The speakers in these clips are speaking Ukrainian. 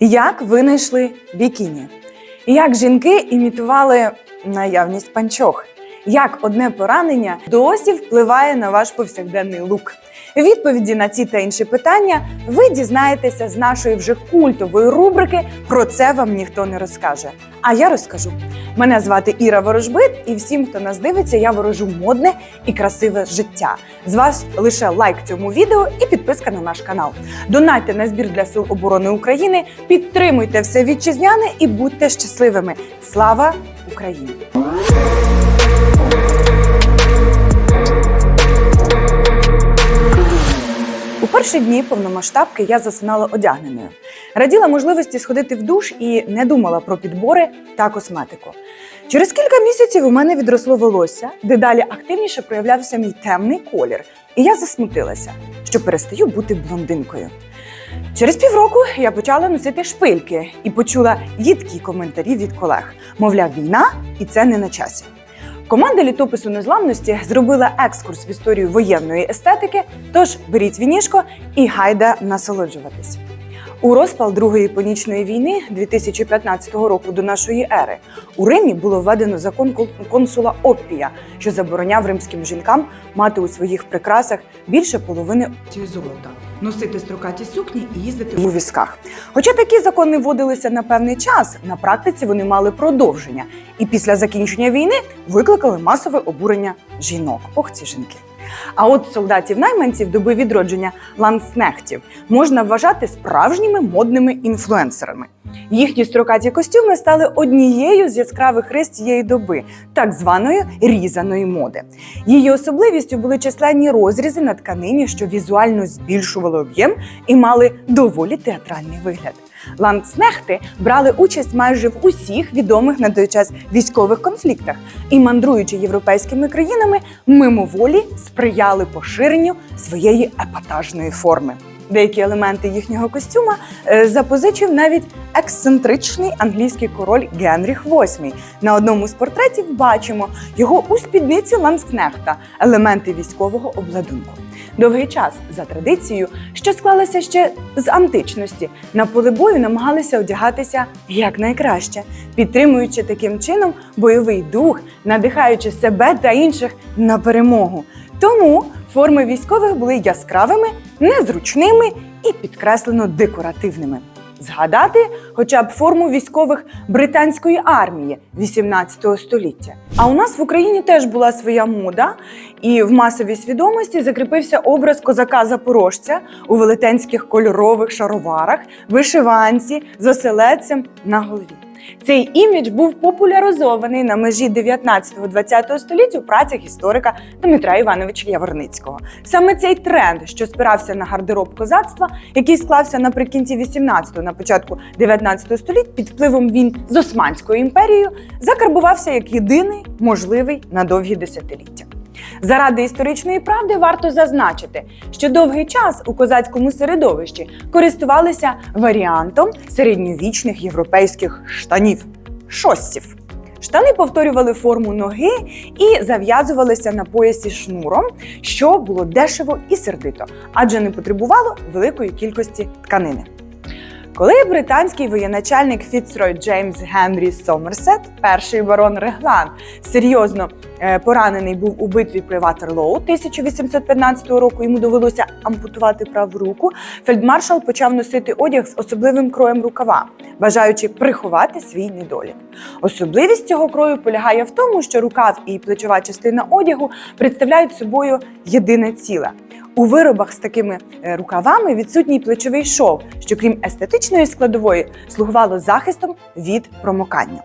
Як винайшли бікіні? Як жінки імітували наявність панчох? Як одне поранення досі впливає на ваш повсякденний лук? Відповіді на ці та інші питання ви дізнаєтеся з нашої вже культової рубрики Про це вам ніхто не розкаже. А я розкажу. Мене звати Іра Ворожбит, і всім, хто нас дивиться, я ворожу модне і красиве життя. З вас лише лайк цьому відео і підписка на наш канал. Донайте на збір для сил оборони України, підтримуйте все вітчизняне і будьте щасливими. Слава Україні! Перші дні повномасштабки я засинала одягненою. Раділа можливості сходити в душ і не думала про підбори та косметику. Через кілька місяців у мене відросло волосся, дедалі активніше проявлявся мій темний колір, і я засмутилася, що перестаю бути блондинкою. Через півроку я почала носити шпильки і почула їдкі коментарі від колег. Мовляв, війна і це не на часі. Команда літопису незламності зробила екскурс в історію воєнної естетики. Тож беріть вінішко і гайда насолоджуватись. У розпал Другої понічної війни 2015 року до нашої ери у Римі було введено закон консула Оппія, що забороняв римським жінкам мати у своїх прикрасах більше половини золота, носити строкаті сукні і їздити у візках. Хоча такі закони вводилися на певний час, на практиці вони мали продовження, і після закінчення війни викликали масове обурення жінок. Ох, ці жінки. А от солдатів-найманців доби відродження ланснехтів можна вважати справжніми модними інфлюенсерами. Їхні строкаті костюми стали однією з яскравих рис цієї доби, так званої різаної моди. Її особливістю були численні розрізи на тканині, що візуально збільшували об'єм і мали доволі театральний вигляд. Ландснехти брали участь майже в усіх відомих на той час військових конфліктах і, мандруючи європейськими країнами, мимоволі сприяли поширенню своєї епатажної форми. Деякі елементи їхнього костюма е, запозичив навіть ексцентричний англійський король Генріх VIII. На одному з портретів бачимо його у спідниці ланскнехта, елементи військового обладунку. Довгий час за традицією, що склалася ще з античності, на поле бою намагалися одягатися якнайкраще, підтримуючи таким чином бойовий дух, надихаючи себе та інших на перемогу. Тому форми військових були яскравими, незручними і підкреслено декоративними. Згадати хоча б форму військових британської армії 18 століття. А у нас в Україні теж була своя мода, і в масовій свідомості закріпився образ козака-запорожця у велетенських кольорових шароварах, вишиванці з оселедцем на голові. Цей імідж був популяризований на межі 19-20 століття у працях історика Дмитра Івановича Яворницького. Саме цей тренд, що спирався на гардероб козацтва, який склався наприкінці 18-го, на початку 19 століть під впливом війн з Османською імперією, закарбувався як єдиний можливий на довгі десятиліття. Заради історичної правди варто зазначити, що довгий час у козацькому середовищі користувалися варіантом середньовічних європейських штанів шоссів. Штани повторювали форму ноги і зав'язувалися на поясі шнуром, що було дешево і сердито, адже не потребувало великої кількості тканини. Коли британський воєначальник Фіцрой Джеймс Генрі Сомерсет, перший барон Реглан, серйозно е, поранений був у битві при Ватерлоу 1815 року, йому довелося ампутувати праву руку. Фельдмаршал почав носити одяг з особливим кроєм рукава, бажаючи приховати свій недолік. Особливість цього крою полягає в тому, що рукав і плечова частина одягу представляють собою єдине ціле. У виробах з такими е, рукавами відсутній плечовий шов, що крім естетичної складової слугувало захистом від промокання.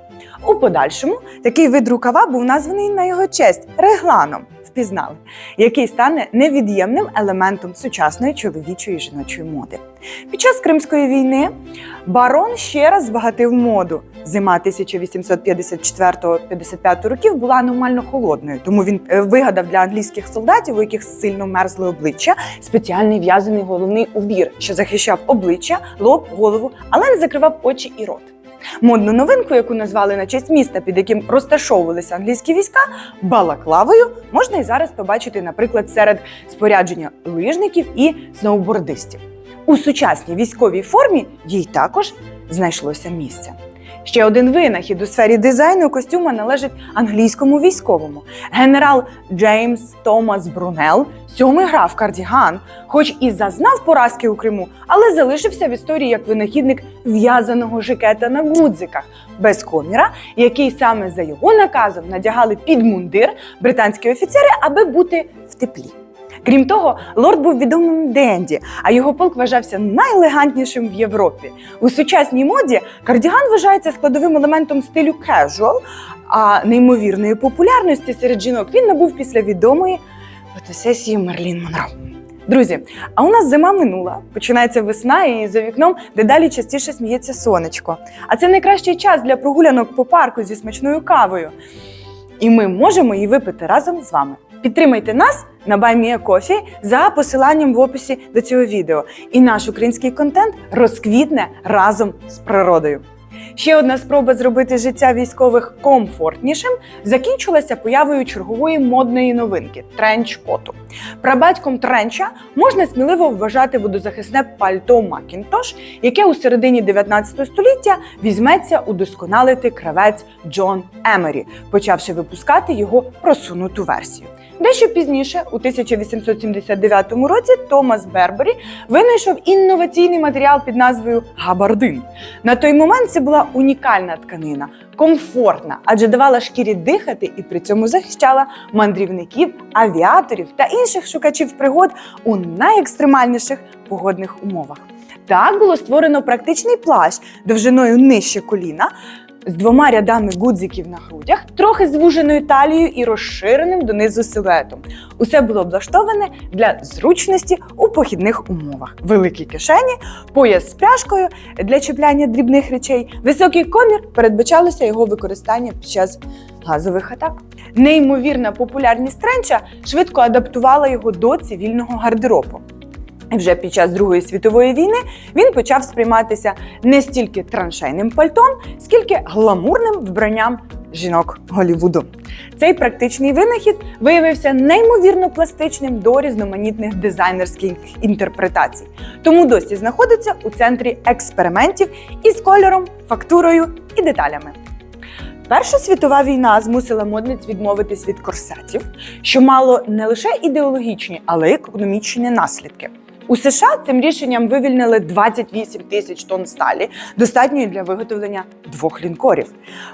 У подальшому такий вид рукава був названий на його честь регланом. Впізнали, який стане невід'ємним елементом сучасної чоловічої жіночої моди. Під час Кримської війни барон ще раз збагатив моду. Зима 1854-55 років була аномально холодною, тому він е, вигадав для англійських солдатів, у яких сильно мерзли обличчя, спеціальний в'язаний головний убір, що захищав обличчя, лоб, голову, але не закривав очі і рот. Модну новинку, яку назвали на честь міста, під яким розташовувалися англійські війська, балаклавою, можна і зараз побачити, наприклад, серед спорядження лижників і сноубордистів. У сучасній військовій формі їй також знайшлося місце. Ще один винахід у сфері дизайну костюма належить англійському військовому. Генерал Джеймс Томас Брунел сьомий грав кардіган, хоч і зазнав поразки у Криму, але залишився в історії як винахідник в'язаного жакета на гудзиках без коміра, який саме за його наказом надягали під мундир британські офіцери, аби бути в теплі. Крім того, лорд був відомим денді, а його полк вважався найелегантнішим в Європі. У сучасній моді кардіган вважається складовим елементом стилю casual, а неймовірної популярності серед жінок він набув після відомої фотосесії Мерлін Монро. Друзі, а у нас зима минула, починається весна, і за вікном дедалі частіше сміється сонечко. А це найкращий час для прогулянок по парку зі смачною кавою. І ми можемо її випити разом з вами. Підтримайте нас на BuyMeACoffee за посиланням в описі до цього відео. І наш український контент розквітне разом з природою. Ще одна спроба зробити життя військових комфортнішим закінчилася появою чергової модної новинки тренч-коту. Прабатьком тренча можна сміливо вважати водозахисне пальто Макінтош, яке у середині 19 століття візьметься удосконалити кравець Джон Емері, почавши випускати його просунуту версію. Дещо пізніше, у 1879 році, Томас Бербері винайшов інноваційний матеріал під назвою габардин. На той момент це була унікальна тканина, комфортна, адже давала шкірі дихати і при цьому захищала мандрівників, авіаторів та інших шукачів пригод у найекстремальніших погодних умовах. Так було створено практичний плащ довжиною нижче коліна. З двома рядами гудзиків на грудях, трохи звуженою талією і розширеним донизу силуетом. Усе було облаштоване для зручності у похідних умовах. Великі кишені, пояс з пряжкою для чіпляння дрібних речей, високий комір передбачалося його використання під час газових атак. Неймовірна популярність тренча швидко адаптувала його до цивільного гардеробу. Вже під час Другої світової війни він почав сприйматися не стільки траншейним пальтом, скільки гламурним вбранням жінок Голлівуду. Цей практичний винахід виявився неймовірно пластичним до різноманітних дизайнерських інтерпретацій, тому досі знаходиться у центрі експериментів із кольором, фактурою і деталями. Перша світова війна змусила модниць відмовитись від корсетів, що мало не лише ідеологічні, але й економічні наслідки. У США цим рішенням вивільнили 28 тисяч тонн сталі, достатньої для виготовлення двох лінкорів.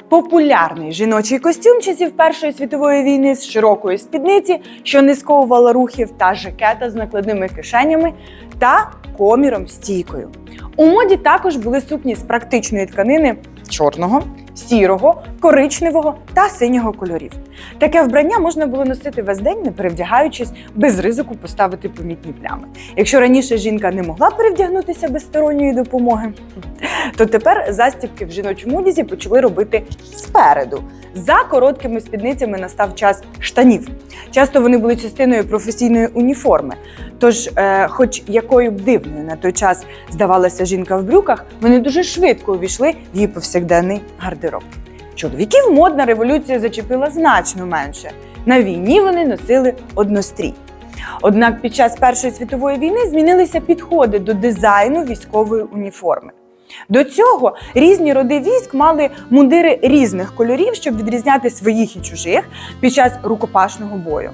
Популярний жіночий костюм часів Першої світової війни з широкої спідниці, що не сковувала рухів, та жакета з накладними кишенями та коміром стійкою. У моді також були сукні з практичної тканини чорного, сірого, коричневого та синього кольорів. Таке вбрання можна було носити весь день, не перевдягаючись, без ризику поставити помітні плями. Якщо раніше жінка не могла перевдягнутися без сторонньої допомоги, то тепер застібки в жіночому одязі почали робити спереду. За короткими спідницями настав час штанів. Часто вони були частиною професійної уніформи. Тож, е, хоч якою б дивною на той час здавалася жінка в брюках, вони дуже швидко увійшли в її повсякденний гардероб. Чоловіків модна революція зачепила значно менше. На війні вони носили однострій. Однак під час Першої світової війни змінилися підходи до дизайну військової уніформи. До цього різні роди військ мали мундири різних кольорів, щоб відрізняти своїх і чужих під час рукопашного бою.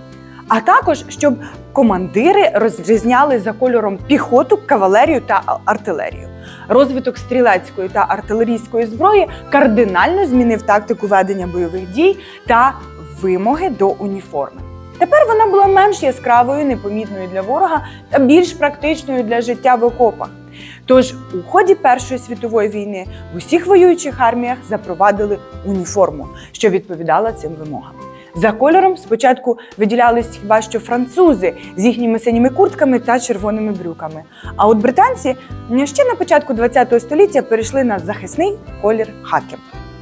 А також щоб командири розрізняли за кольором піхоту, кавалерію та артилерію. Розвиток стрілецької та артилерійської зброї кардинально змінив тактику ведення бойових дій та вимоги до уніформи. Тепер вона була менш яскравою, непомітною для ворога та більш практичною для життя в окопах. Тож у ході Першої світової війни в усіх воюючих арміях запровадили уніформу, що відповідала цим вимогам. За кольором спочатку виділялись хіба що французи з їхніми синіми куртками та червоними брюками. А от британці ще на початку ХХ століття перейшли на захисний колір хаки.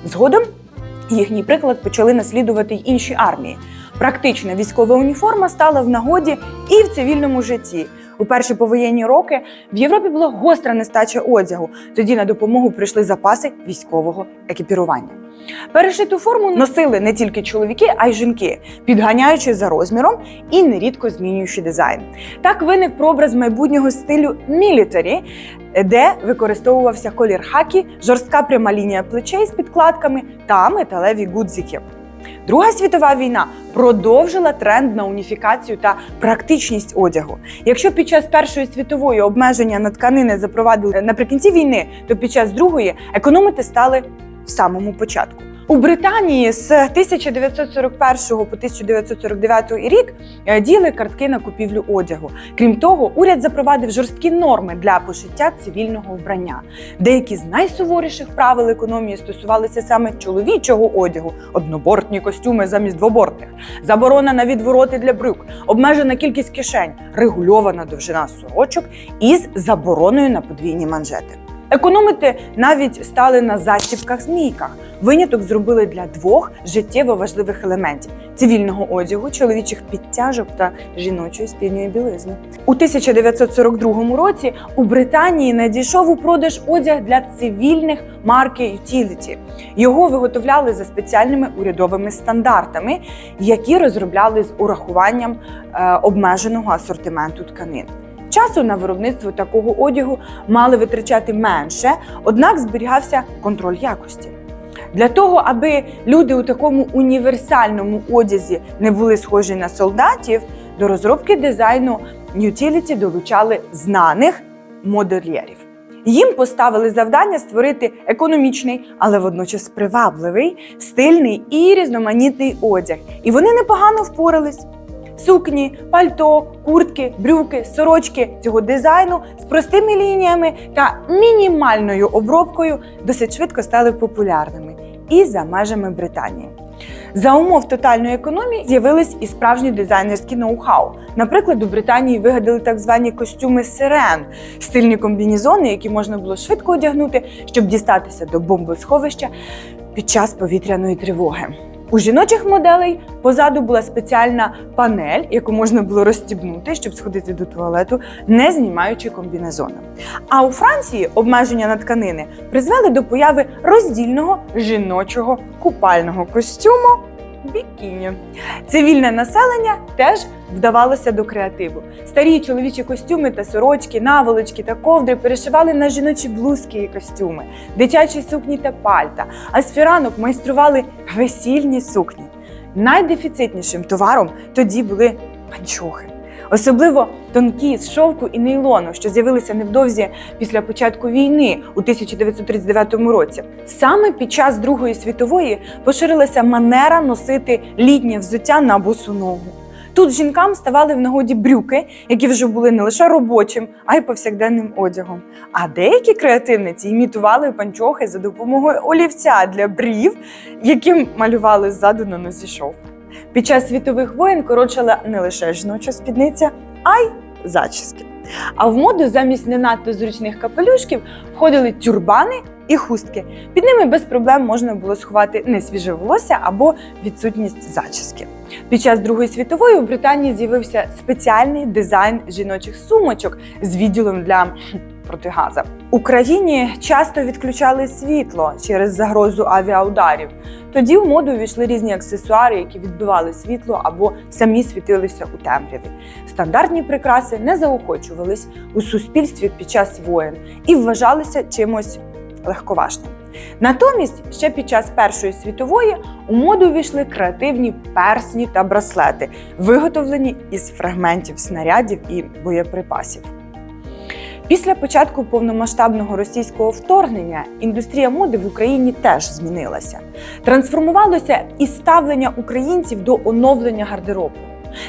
Згодом їхній приклад почали наслідувати й інші армії. Практична військова уніформа стала в нагоді і в цивільному житті. У перші повоєнні роки в Європі була гостра нестача одягу. Тоді на допомогу прийшли запаси військового екіпірування. Перешиту форму носили не тільки чоловіки, а й жінки, підганяючи за розміром і нерідко змінюючи дизайн. Так виник прообраз майбутнього стилю мілітарі, де використовувався колір хакі, жорстка пряма лінія плечей з підкладками та металеві гудзики. Друга світова війна продовжила тренд на уніфікацію та практичність одягу. Якщо під час Першої світової обмеження на тканини запровадили наприкінці війни, то під час другої економити стали в самому початку. У Британії з 1941 по 1949 рік е, діяли картки на купівлю одягу. Крім того, уряд запровадив жорсткі норми для пошиття цивільного вбрання. Деякі з найсуворіших правил економії стосувалися саме чоловічого одягу, однобортні костюми замість двобортних, заборона на відвороти для брюк, обмежена кількість кишень, регульована довжина сорочок із забороною на подвійні манжети. Економити навіть стали на застібках змійках. Виняток зробили для двох життєво важливих елементів: цивільного одягу, чоловічих підтяжок та жіночої спільної білизни. У 1942 році у Британії надійшов у продаж одяг для цивільних марки Utility. Його виготовляли за спеціальними урядовими стандартами, які розробляли з урахуванням е, обмеженого асортименту тканин. Часу на виробництво такого одягу мали витрачати менше, однак зберігався контроль якості. Для того, аби люди у такому універсальному одязі не були схожі на солдатів, до розробки дизайну Utility долучали знаних модельєрів. Їм поставили завдання створити економічний, але водночас привабливий, стильний і різноманітний одяг. І вони непогано впорались. Сукні, пальто, куртки, брюки, сорочки цього дизайну з простими лініями та мінімальною обробкою досить швидко стали популярними і за межами Британії. За умов тотальної економії з'явились і справжні дизайнерські ноу-хау. Наприклад, у Британії вигадали так звані костюми сирен, стильні комбінізони, які можна було швидко одягнути, щоб дістатися до бомбосховища під час повітряної тривоги. У жіночих моделей позаду була спеціальна панель, яку можна було розстібнути, щоб сходити до туалету, не знімаючи комбінезона. А у Франції обмеження на тканини призвели до появи роздільного жіночого купального костюму бікіні. Цивільне населення теж вдавалося до креативу. Старі чоловічі костюми та сорочки, наволочки та ковдри перешивали на жіночі блузки і костюми, дитячі сукні та пальта, а з фіранок майстрували весільні сукні. Найдефіцитнішим товаром тоді були панчохи. Особливо тонкі з шовку і нейлону, що з'явилися невдовзі після початку війни у 1939 році. Саме під час Другої світової поширилася манера носити літнє взуття на босу ногу. Тут жінкам ставали в нагоді брюки, які вже були не лише робочим, а й повсякденним одягом. А деякі креативниці імітували панчохи за допомогою олівця для брів, яким малювали ззаду на нозі шов. Під час світових воєн коротшала не лише жіноча спідниця, а й зачіски. А в моду замість не надто зручних капелюшків входили тюрбани і хустки. Під ними без проблем можна було сховати несвіже волосся або відсутність зачіски. Під час Другої світової у Британії з'явився спеціальний дизайн жіночих сумочок з відділом для хм, протигаза. Україні часто відключали світло через загрозу авіаударів. Тоді в моду увійшли різні аксесуари, які відбивали світло або самі світилися у темряві. Стандартні прикраси не заохочувались у суспільстві під час воєн і вважалися чимось легковажним. Натомість, ще під час Першої світової у моду увійшли креативні персні та браслети, виготовлені із фрагментів снарядів і боєприпасів. Після початку повномасштабного російського вторгнення індустрія моди в Україні теж змінилася. Трансформувалося і ставлення українців до оновлення гардеробу.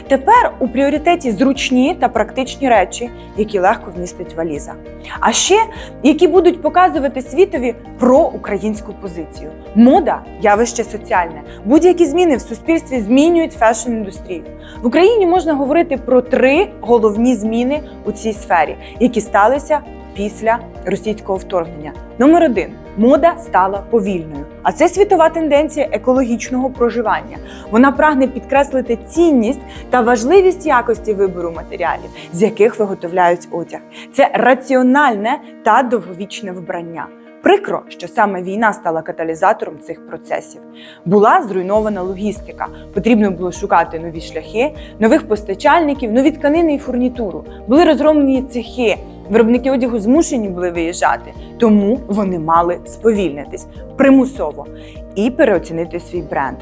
Тепер у пріоритеті зручні та практичні речі, які легко вмістить валіза. А ще які будуть показувати світові про українську позицію. Мода явище соціальне. Будь-які зміни в суспільстві змінюють фешн-індустрію. В Україні можна говорити про три головні зміни у цій сфері, які сталися після російського вторгнення. Номер один Мода стала повільною, а це світова тенденція екологічного проживання. Вона прагне підкреслити цінність та важливість якості вибору матеріалів, з яких виготовляють одяг. Це раціональне та довговічне вбрання. Прикро, що саме війна стала каталізатором цих процесів. Була зруйнована логістика. Потрібно було шукати нові шляхи, нових постачальників, нові тканини і фурнітуру. Були розгромлені цехи. Виробники одягу змушені були виїжджати, тому вони мали сповільнитись примусово і переоцінити свій бренд.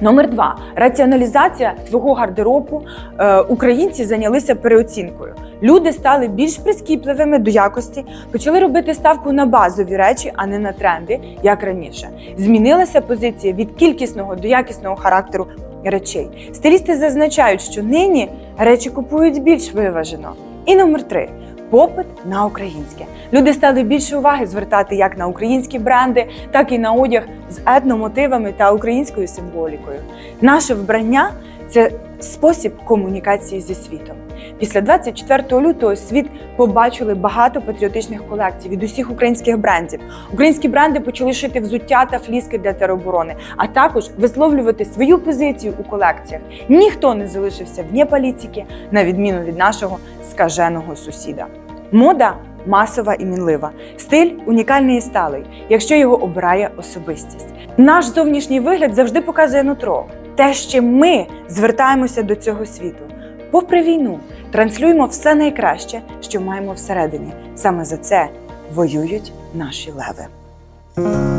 Номер два раціоналізація свого гардеробу. Е, українці зайнялися переоцінкою. Люди стали більш прискіпливими до якості, почали робити ставку на базові речі, а не на тренди, як раніше. Змінилася позиція від кількісного до якісного характеру речей. Стилісти зазначають, що нині речі купують більш виважено. І номер три. Попит на українське. Люди стали більше уваги звертати як на українські бренди, так і на одяг з етномотивами та українською символікою. Наше вбрання це спосіб комунікації зі світом. Після 24 лютого світ побачили багато патріотичних колекцій від усіх українських брендів. Українські бренди почали шити взуття та фліски для тероборони, а також висловлювати свою позицію у колекціях. Ніхто не залишився вне політики, на відміну від нашого скаженого сусіда. Мода масова і мінлива, стиль унікальний і сталий, якщо його обирає особистість. Наш зовнішній вигляд завжди показує нутро, те, чим ми звертаємося до цього світу. Попри війну, транслюємо все найкраще, що маємо всередині. Саме за це воюють наші леви.